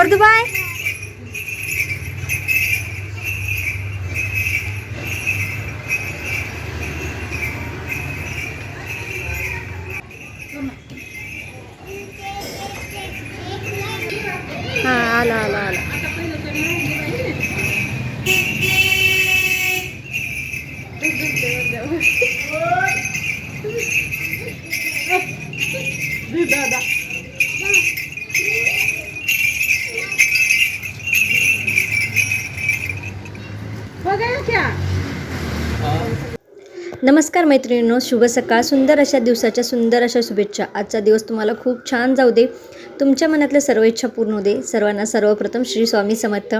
પરદુભાઈ नमस्कार मैत्रिणींनो शुभ सकाळ. सुंदर अशा दिवसाच्या सुंदर अशा शुभेच्छा. आजचा दिवस तुम्हाला खूप छान जाऊ दे. तुमच्या मनातल्या सर्व इच्छा पूर्ण होऊ दे. सर्वांना सर्वप्रथम श्री स्वामी समर्थ.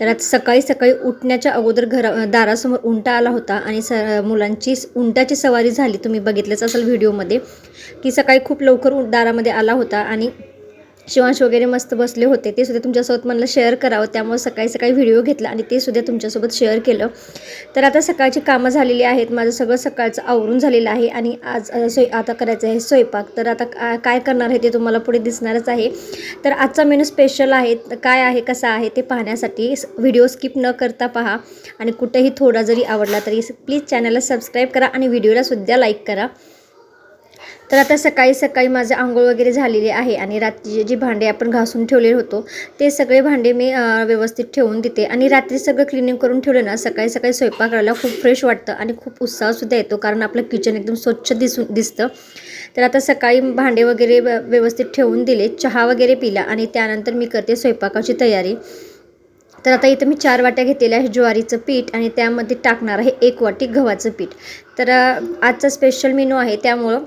तर आज सकाळी सकाळी उठण्याच्या अगोदर घरा दारासमोर उंटा आला होता आणि स मुलांची उंटाची सवारी झाली. तुम्ही बघितलंच असेल व्हिडिओमध्ये की सकाळी खूप लवकर दारामध्ये आला होता आणि शिवांश वगैरे मस्त बसले होते. ते सुद्धा तुमच्यासोबत मला शेअर करावं. त्यामुळे सकाळी सकाळी व्हिडिओ घेतला आणि ते सुद्धा तुमच्यासोबत शेअर केलं. तर आता सकाळची कामं झालेली आहेत. माझं सगळं सकाळचं आवरून झालेलं आहे आणि आज सोय स्वय आता करायचं आहे स्वयंपाक. तर आता का- काय करणार आहे ते तुम्हाला पुढे दिसणारच आहे. तर आजचा मेनू स्पेशल आहे. काय आहे कसा आहे ते पाहण्यासाठी व्हिडिओ स्किप न करता पहा. आणि कुठेही थोडा जरी आवडला तरी प्लीज चॅनलला सबस्क्राईब करा आणि व्हिडिओला सुद्धा लाईक करा. तर आता सकाळी सकाळी माझं आंघोळ वगैरे झालेली आहे आणि रात्रीचे जी भांडे आपण घासून ठेवले होतो ते सगळे भांडे मी व्यवस्थित ठेवून देते. आणि रात्री सगळं क्लिनिंग करून ठेवलं ना सकाळी सकाळी स्वयंपाक करायला खूप फ्रेश वाटतं आणि खूप उत्साहसुद्धा येतो कारण आपलं किचन एकदम स्वच्छ दिसून दिसतं. तर आता सकाळी भांडे वगैरे व्यवस्थित ठेवून दिले चहा वगैरे पिला आणि त्यानंतर मी करते स्वयंपाकाची तयारी. तर आता इथं मी चार वाट्या घेतलेल्या आहे ज्वारीचं पीठ आणि त्यामध्ये टाकणार आहे एक वाटी गव्हाचं पीठ. तर आजचा स्पेशल मेनू आहे त्यामुळं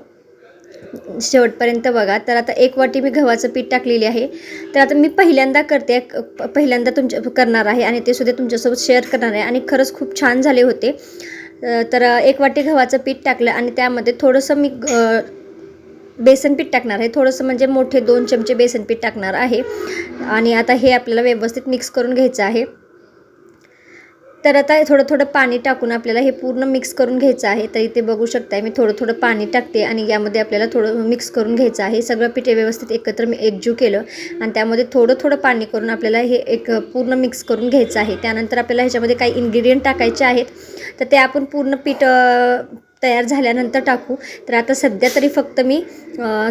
शेवटपर्यंत बघा. तर आता एक वाटी मी गव्हाचं पीठ टाकलेली आहे. तर आता मी पहिल्यांदा करते क- पहिल्यांदा तुमच्या करणार आहे आणि ते सुद्धा तुमच्यासोबत शेअर करणार आहे. आणि खरंच खूप छान झाले होते. तर एक वाटी गव्हाचं पीठ टाकलं आणि त्यामध्ये थोडंसं मी बेसन पीठ टाकणार आहे. थोडंसं म्हणजे मोठे दोन चमचे बेसन पीठ टाकणार आहे. आणि आता हे आपल्याला व्यवस्थित मिक्स करून घ्यायचं आहे. तर आता थोडं थोडं पाणी टाकून आपल्याला हे पूर्ण मिक्स करून घ्यायचं आहे. तर इथे बघू शकताय मी थोडं थोडं पाणी टाकते आणि यामध्ये आपल्याला थोडं मिक्स करून घ्यायचं आहे. सगळं पीठ व्यवस्थित एकत्र मी एकजीव केलं आणि त्यामध्ये थोडं थोडं पाणी करून आपल्याला हे एक पूर्ण मिक्स करून घ्यायचं आहे. त्यानंतर आपल्याला ह्याच्यामध्ये काही इन्ग्रेडियंट टाकायचे आहेत. तर ते आपण पूर्ण पीठ तयार झाल्यानंतर टाकू. तर आता सध्या तरी फक्त मी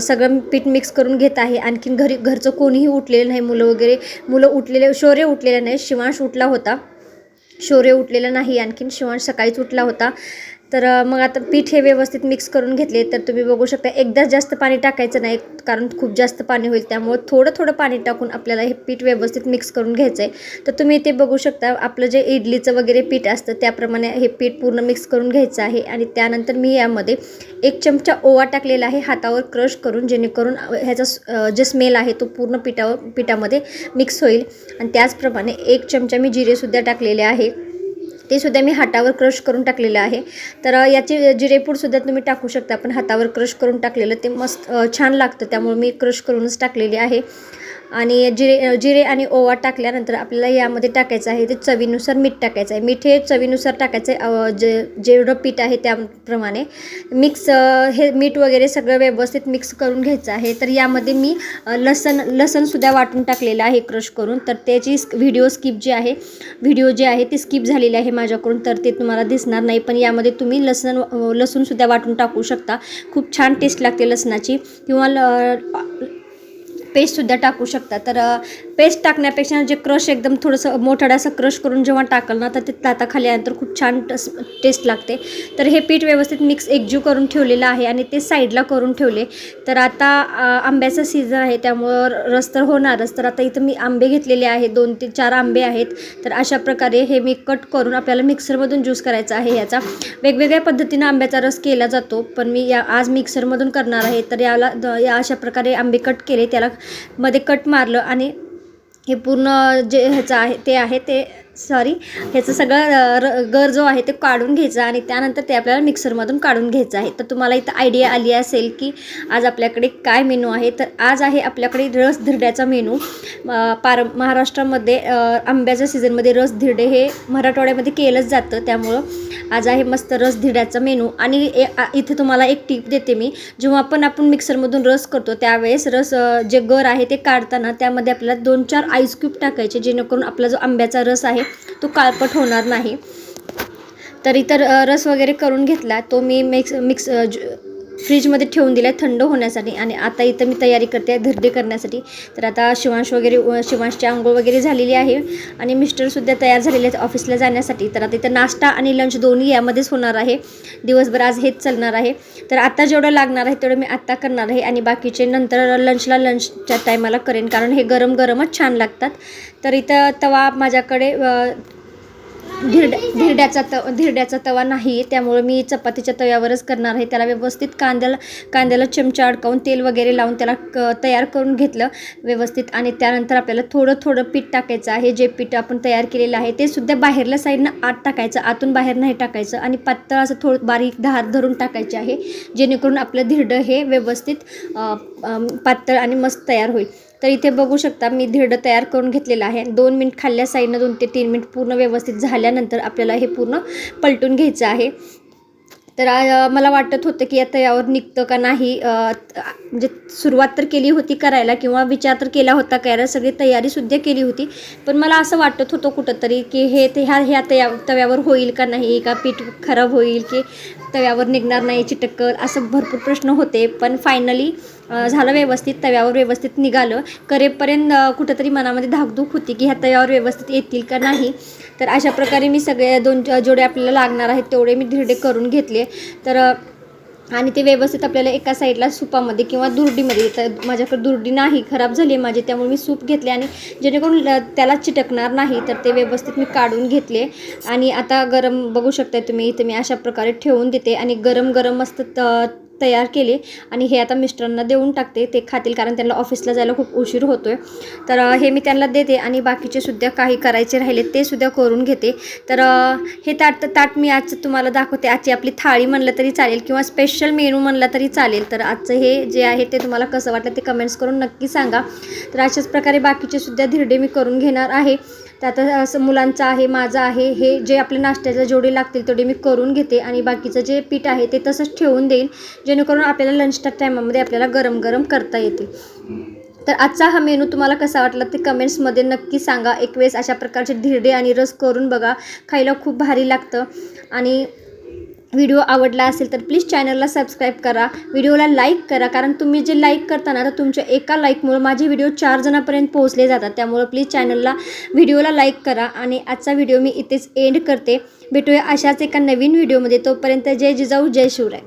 सगळं पीठ मिक्स करून घेत आहे. आणखीन घरी घरचं कोणीही उठलेलं नाही. मुलं वगैरे मुलं उठलेले शौर्य उठलेले नाही. शिवांश उठला होता. शौर्य उठलेला नाही. आणखीन शिवण सकाळीच उठला होता. तर मग आता पीठ हे व्यवस्थित मिक्स करून घेतले तर तुम्ही बघू शकता एकदाच जास्त पाणी टाकायचं नाही कारण खूप जास्त पाणी होईल. त्यामुळे थोडं थोडं पाणी टाकून आपल्याला हे पीठ व्यवस्थित मिक्स करून घ्यायचं आहे तर तुम्ही ते बघू शकता आपलं जे इडलीचं वगैरे पीठ असतं त्याप्रमाणे हे पीठ पूर्ण मिक्स करून घ्यायचं आहे. आणि त्यानंतर मी यामध्ये एक चमचा ओवा टाकलेला आहे हातावर क्रश करून जेणेकरून ह्याचा जे स्मेल आहे तो पूर्ण पिठावर पिठामध्ये मिक्स होईल. आणि त्याचप्रमाणे एक चमचा मी जिरेसुद्धा टाकलेले आहे. ते सुद्धा मी हातावर क्रश करून टाकलेलं आहे. तर याचे जिरेपूडसुद्धा तुम्ही टाकू शकता. पण हातावर क्रश करून टाकलेलं ते मस्त छान लागतं. त्यामुळे मी क्रश करूनच टाकलेली आहे. आणि जिरे जिरे आणि ओवा टाकल्यानंतर आपल्याला यामध्ये टाकायचं आहे ते चवीनुसार मीठ टाकायचं आहे. मीठ हे चवीनुसार टाकायचं आहे जे जेवढं पीठ आहे त्याप्रमाणे. मिक्स हे मीठ वगैरे सगळं व्यवस्थित मिक्स करून घ्यायचं आहे. तर यामध्ये मी लसण लसणसुद्धा वाटून टाकलेलं आहे क्रश करून. तर त्याची व्हिडिओ स्किप जी आहे व्हिडिओ जे आहे ती स्किप झालेली आहे माझ्याकडून तर ते तुम्हाला दिसणार नाही. पण यामध्ये तुम्ही लसण लसूणसुद्धा वाटून टाकू शकता. खूप छान टेस्ट लागते लसणाची. किंवा ल पेस्टसुद्धा टाकू शकता. तर पेस्ट टाकण्यापेक्षा जे क्रश एकदम थोडंसं मोठं क्रश करून जेव्हा टाकल ना तर ते ताताखाली आल्यानंतर खूप छान टेस्ट लागते. तर हे पीठ व्यवस्थित मिक्स एकजीव करून ठेवलेलं आहे आणि ते साईडला करून ठेवले. तर आता आंब्याचा आंब्याचं सीझन आहे त्यामुळं रस तर होणारच. तर आता इथं मी आंबे घेतलेले आहेत दोन ते चार आंबे आहेत. तर अशा प्रकारे हे मी कट करून आपल्याला मिक्सरमधून ज्यूस करायचा आहे याचा. वेगवेगळ्या पद्धतीनं आंब्याचा रस केला जातो पण मी या आज मिक्सरमधून करणार आहे. तर याला द- या अशा प्रकारे आंबे कट केले त्याला मध्ये कट मारलं आणि हे पूर्ण जे ह्याचं आहे ते आहे ते सॉरी ह्याचं सगळं र गर जो आहे ते काढून घ्यायचा आणि त्यानंतर ते आपल्याला मिक्सरमधून काढून घ्यायचं आहे. तर तुम्हाला इथं आयडिया आली असेल की आज आपल्याकडे काय मेनू आहे तर आज आहे आपल्याकडे रस धिरड्याचा मेनू पार महाराष्ट्रामध्ये आंब्याच्या सीझनमध्ये रस धिरडे हे मराठवाड्यामध्ये केलंच जातं. त्यामुळं आज आहे मस्त रस धिरड्याचा मेनू आणि ए- इथे तुम्हाला एक टीप देते मी. जेव्हा पण आपण मिक्सरमधून रस करतो त्यावेळेस रस जे गर आहे ते काढताना त्यामध्ये आपल्याला दोन चार आईस क्यूब टाकायचे जेणेकरून आपला जो आंब्याचा रस आहे तो काळपट होणार नाही. तर इतर रस वगैरे करून घेतला तो मी मिक्स मिक्स फ्रीजमध्ये ठेवून दिला आहे थंड होण्यासाठी आणि आता इथं मी तयारी करते आहे धिरडे करण्यासाठी. तर आता शिवांश वगैरे शिवांशची आंघोळ वगैरे झालेली आहे आणि मिस्टरसुद्धा तयार झालेले आहेत ऑफिसला जाण्यासाठी. तर आता इथं नाश्ता आणि लंच दोन्ही यामध्येच होणार आहे. दिवसभर आज हेच चालणार आहे. तर आता जेवढं लागणार आहे तेवढं मी आत्ता करणार आहे आणि बाकीचे नंतर लंचला लंचच्या टायमाला करेन कारण हे गरम गरमच छान लागतात. तर इथं तवा माझ्याकडे धिरड्या धिरड्याचा तव धिरड्याचा तवा नाही आहे त्यामुळे मी चपातीच्या तव्यावरच करणार आहे. त्याला व्यवस्थित कांद्याला कांद्याला चमचा अडकावून तेल वगैरे लावून त्याला क तयार करून घेतलं व्यवस्थित. आणि त्यानंतर आपल्याला थोडं थोडं पीठ टाकायचं आहे. जे पीठ आपण तयार केलेलं आहे ते सुद्धा बाहेरल्या साईडनं आत टाकायचं आतून बाहेर नाही टाकायचं. आणि पातळ असं थोडं बारीक धार धरून टाकायचे आहे जेणेकरून आपलं धिरडं हे व्यवस्थित पातळ आणि मस्त तयार होईल. तर इथे बघू शकता मी धिरडं तयार करून घेतलेलं आहे. दोन मिनिट खाल्ल्या साईडनं दोन ते तीन मिनिट पूर्ण व्यवस्थित झाल्यानंतर आपल्याला हे पूर्ण पलटून घ्यायचं आहे. तर मला वाटत होतं की आता यावर निघतं का नाही म्हणजे सुरुवात तर केली होती करायला किंवा विचार तर केला होता करायला सगळी तयारीसुद्धा केली होती. पण मला असं वाटत होतं कुठंतरी की हे ते ह्या ह्या तया तव्यावर होईल का नाही का पीठ खराब होईल की तव्यावर निघणार नाही चिटक्कर असं भरपूर प्रश्न होते. पण फायनली झालं व्यवस्थित तव्यावर व्यवस्थित निघालं. करेपर्यंत कुठंतरी मनामध्ये धाकधूक होती की ह्या तव्यावर व्यवस्थित येतील का नाही. तर अशा प्रकारे मी सगळ्या दोन जेवढे आपल्याला लागणार आहेत तेवढे मी धिरडे करून घेतले. तर आणि ते व्यवस्थित आपल्याला एका साईडला सुपामध्ये किंवा दुरडीमध्ये तर माझ्याकडे दुरडी नाही खराब झाली आहे माझी त्यामुळे मी सूप घेतले आणि जेणेकरून ल- त्याला चिटकणार नाही तर ते व्यवस्थित मी काढून घेतले. आणि आता गरम बघू शकताय तुम्ही इथे मी अशा प्रकारे ठेवून देते. आणि गरम गरम मस्त त तयार केले आणि हे आता मिस्टरांना देऊन टाकते ते खातील कारण त्यांना ऑफिसला जायला खूप उशीर होतो आहे तर हे मी त्यांना देते आणि बाकीचे सुद्धा काही करायचे राहिले ते सुद्धा करून घेते. तर हे ताट ताट मी आज तुम्हाला दाखवते. आजची आपली थाळी म्हणलं तरी चालेल किंवा स्पेशल मेनू म्हणलं तरी चालेल. तर आजचं हे जे आहे ते तुम्हाला कसं वाटलं ते कमेंट्स करून नक्की सांगा. तर अशाच प्रकारे बाकीचे सुद्धा धिरडे मी करून घेणार आहे. त्यात असं मुलांचं आहे माझं आहे हे जे आपल्या नाश्त्याला जेवढे लागतील तेवढे मी करून घेते आणि बाकीचं जे पीठ आहे ते तसंच ठेवून देईन जेणेकरून आपल्याला लंचच्या टायमामध्ये आपल्याला गरम गरम करता येतील तर आजचा हा मेनू तुम्हाला कसा वाटला ते कमेंट्समध्ये नक्की सांगा. एक वेळेस अशा प्रकारचे धिरडे आणि रस करून बघा. खायला खूप भारी लागतं. आणि व्हिडिओ आवडला असेल तर प्लीज चॅनलला सबस्क्राईब करा. व्हिडिओला लाईक करा. कारण तुम्ही जे लाईक करता ना तर तुमच्या एका लाईकमुळे माझे व्हिडिओ चार जणांपर्यंत पोहोचले जातात. त्यामुळं प्लीज चॅनलला व्हिडिओला लाईक करा. आणि आजचा व्हिडिओ मी इथेच एंड करते. भेटूया अशाच एका नवीन व्हिडिओमध्ये तोपर्यंत जय जिजाऊ जय शिवराय.